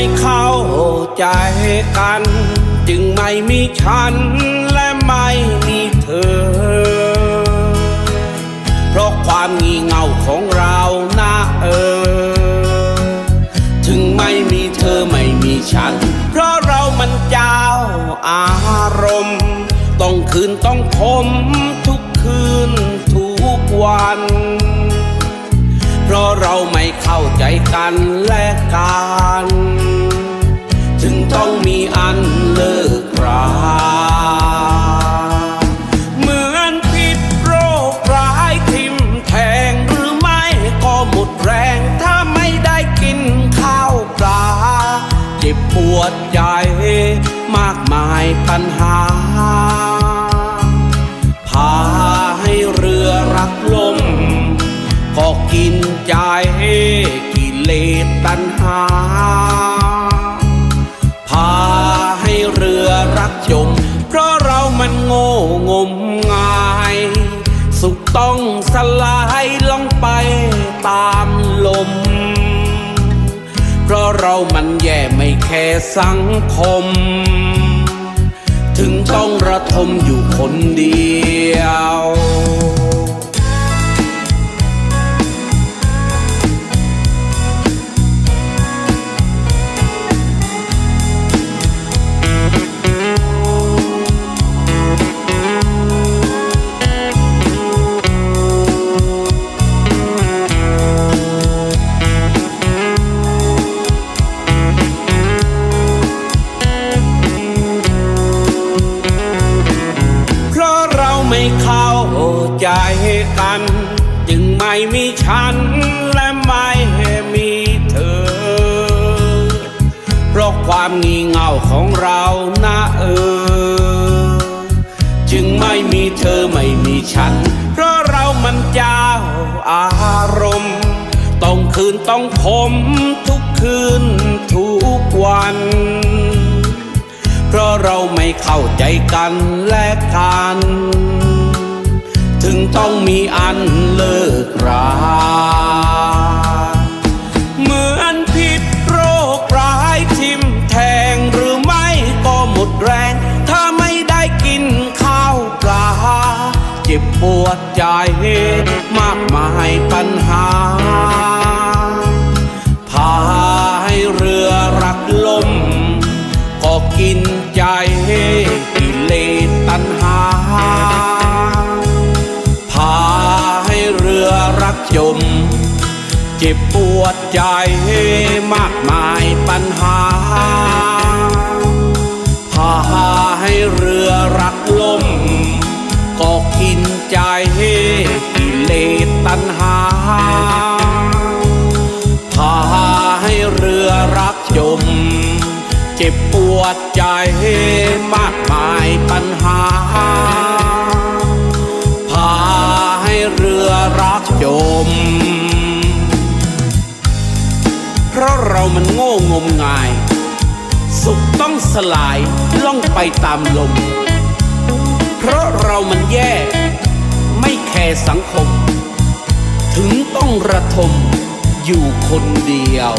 ไม่เข้าใจกัน จึงไม่มีฉันและไม่มีเธอ เพราะความงี่เง่าของเรานะเออ ถึงไม่มีเธอไม่มีฉัน เพราะเรามันเจ้าอารมณ์ ต้องคืนต้องคมทุกคืนทุกวันเพราะเราไม่เข้าใจกันและกัน ใจ มากมายปัญหา พาให้เรือรักลมก็กินใจกิเลสตัณหา พาให้เรือรักจม เรามันแย่ไม่แค่สังคม ถึงต้องระทมอยู่คนเดียว กัน จึงไม่มีฉันและไม่มีเธอ เพราะความงี่เง่าของเรานะเออ จึงไม่มีเธอไม่มีฉัน เพราะเรามันเจ้าอารมณ์ ต้องคืนต้องคมทุกคืนทุกวันเพราะเราไม่เข้าใจกันและกัน ถึงต้องมีอันเลิกรา ดใจมากมายปัญหา พาให้เรือรักล่มก็กินใจกิเลสตัณหา พาให้เรือรักจม เจ็บปวดใจมากมายปัญหา พาให้เรือรักจม เรามันโง่งมงาย สุขต้องสลายล่องไปตามลม เพราะเรามันแย่ ไม่แคร์สังคม ถึงต้องระทมอยู่คนเดียว